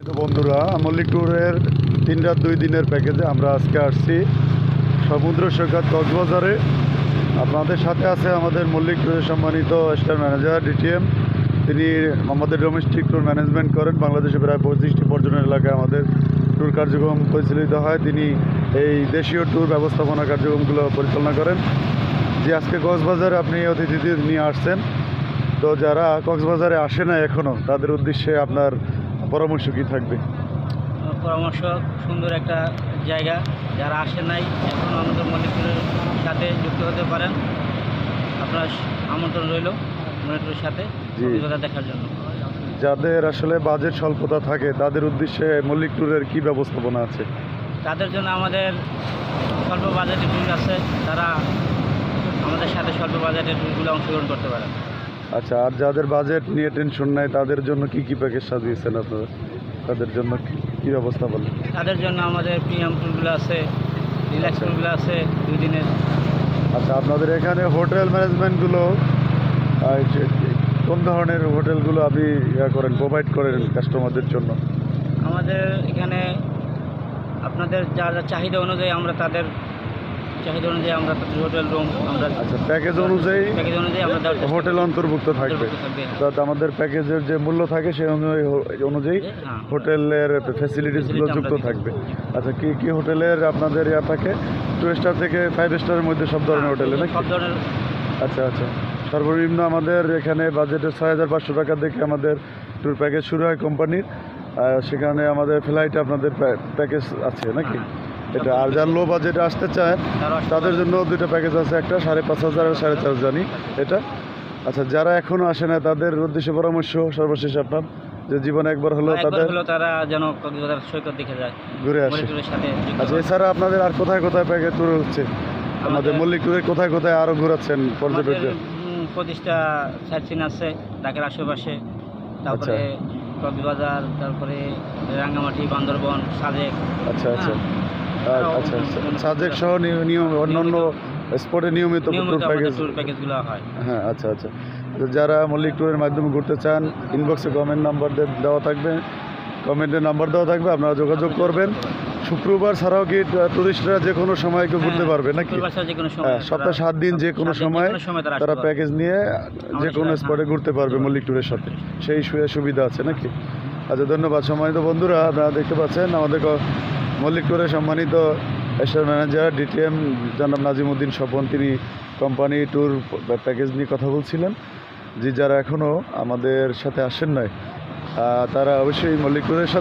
তো বন্ধুরা মল্লিক ট্যুরের তিন রাত দুই দিনের প্যাকেজে আমরা আজকে আসছি সমুদ্র সৈকত কক্সবাজারে। আপনাদের সাথে আছে আমাদের মল্লিক ট্যুরের সম্মানিত স্টার ম্যানেজার, ডিটিএম। তিনি আমাদের ডোমেস্টিক ট্যুর ম্যানেজমেন্ট করেন। বাংলাদেশে প্রায় পঁচিশটি পর্যটন এলাকায় আমাদের ট্যুর কার্যক্রম পরিচালিত হয়। তিনি এই দেশীয় ট্যুর ব্যবস্থাপনা কার্যক্রমগুলো পরিচালনা করেন। যে আজকে কক্সবাজারে আপনি অতিথিদের নিয়ে আসছেন। তো যারা কক্সবাজারে আসে না এখনও তাদের উদ্দেশ্যে আপনার পরামর্শ কী থাকবে? পরামর্শ সুন্দর একটা জায়গা। যারা আসে নাই এখন আমাদের মণিপুরের সাথে যুক্ত হতে পারেন। আপনার আমন্ত্রণ রইল মণিপুরের সাথে অভিজ্ঞতা দেখার জন্য। যাদের আসলে বাজেট স্বল্পতা থাকে তাদের উদ্দেশ্যে মল্লিক ট্যুরের কী ব্যবস্থাপনা আছে? তাদের জন্য আমাদের স্বল্প বাজেটের ট্যুর আছে। তারা আমাদের সাথে স্বল্প বাজেটের ট্যুরগুলো অংশগ্রহণ করতে পারেন। আচ্ছা আর যাদের বাজেট নিয়ে টেনশন নাই তাদের জন্য কি কি প্যাকেজ সাজিয়েছেন আপনারা? তাদের জন্য কি- ব্যবস্থা বলেন? তাদের জন্য আমাদের প্রিমিয়াম ট্যুরগুলো আছে রিল্যাক্স আচ্ছা। ট্যুরগুলো আছে দুই দিনের আচ্ছা আপনাদের এখানে হোটেল ম্যানেজমেন্টগুলো কোন ধরনের হোটেলগুলো আপনি ইয়া করেন প্রোভাইড করেন কাস্টমারদের জন্য? আমাদের এখানে আপনাদের যার যা চাহিদা অনুযায়ী আমরা তাদের চাহিদা অনুযায়ী আমরা হোটেল রুম আমরা আচ্ছা প্যাকেজ অনুযায়ী প্যাকেজ অনুযায়ী আমরা হোটেল অন্তর্ভুক্ত থাকবে। হ্যাঁ। অর্থাৎ আমাদের প্যাকেজের যে মূল্য থাকে সেই অনুযায়ী অনুযায়ী হ্যাঁ। হোটেলের ফ্যাসিলিটিসগুলো যুক্ত থাকবে। আচ্ছা কি কি হোটেলের আপনাদের ইয়া থাকে? টু স্টার থেকে ফাইভ স্টারের মধ্যে সব ধরনের হোটেলে নাকি সব ধরনের। আচ্ছা আচ্ছা। সর্বনিম্ন আমাদের এখানে বাজেটে ছয় হাজার পাঁচশো টাকা থেকে আমাদের ট্যুর প্যাকেজ শুরু হয় কোম্পানির সেখানে আমাদের ফ্লাইট আপনাদের প্যাকেজ আছে নাকি? এটা আর যার লো বাজেটে আসতে চায় তাদের জন্য দুটো প্যাকেজ আছে একটা সাড়ে পাঁচ হাজার আর সাড়ে চার জানি এটা। আচ্ছা যারা এখনও আসে না তাদের উদ্দেশ্যে পরামর্শ সর্বশেষ আপনার যে জীবনে একবার হলো তাদের তারা যেন কক্সবাজার সৈকত দেখে যায় ঘুরে আসে। আচ্ছা এছাড়া আপনাদের আর কোথায় কোথায় প্যাকেজ ট্যুর হচ্ছে? আমাদের মল্লিক ট্যুরে কোথায় কোথায় আরও ঘোরাচ্ছেন পর্যটকদের? উম, পঁচিশটা সাইট সিন আছে ঢাকার আশেপাশে তারপরে কক্সবাজার তারপরে রাঙ্গামাটি বান্দরবন সাজেক আচ্ছা আচ্ছা। হ্যাঁ। আচ্ছা আচ্ছা। সাজেক সহ নিয়ম অন্যান্য স্পটে নিয়মিত ট্যুর প্যাকেজ প্যাকেজগুলো হয়। হ্যাঁ আচ্ছা আচ্ছা। যারা মল্লিক ট্যুরের মাধ্যমে ঘুরতে চান ইনবক্সে কমেন্ট নাম্বার দেওয়া থাকবে। কমেন্টের নাম্বার দেওয়া থাকবে আপনারা যোগাযোগ করবেন। শুক্রবার ছাড়াও কি টুরিস্টরা যে কোনো সময় কেউ ঘুরতে হ্যাঁ, পারবে নাকি? হ্যাঁ সপ্তাহে সাত দিন যে কোনো সময় তারা। প্যাকেজ নিয়ে যে কোনো স্পটে ঘুরতে পারবে মল্লিক ট্যুরের সাথে। সেই সুবিধা আছে নাকি? আচ্ছা ধন্যবাদ। সময় তো বন্ধুরা আপনারা দেখতে পাচ্ছেন আমাদের মল্লিক করে সম্মানিত এসার ম্যানেজার, ডিটিএম জনাব নাজিমুদ্দিন স্বপন তিনি কোম্পানি ট্যুর প্যাকেজ নিয়ে কথা বলছিলেন। যে যারা এখনও আমাদের সাথে আসেন নয় তারা অবশ্যই মল্লিক ট্যুরের সাথে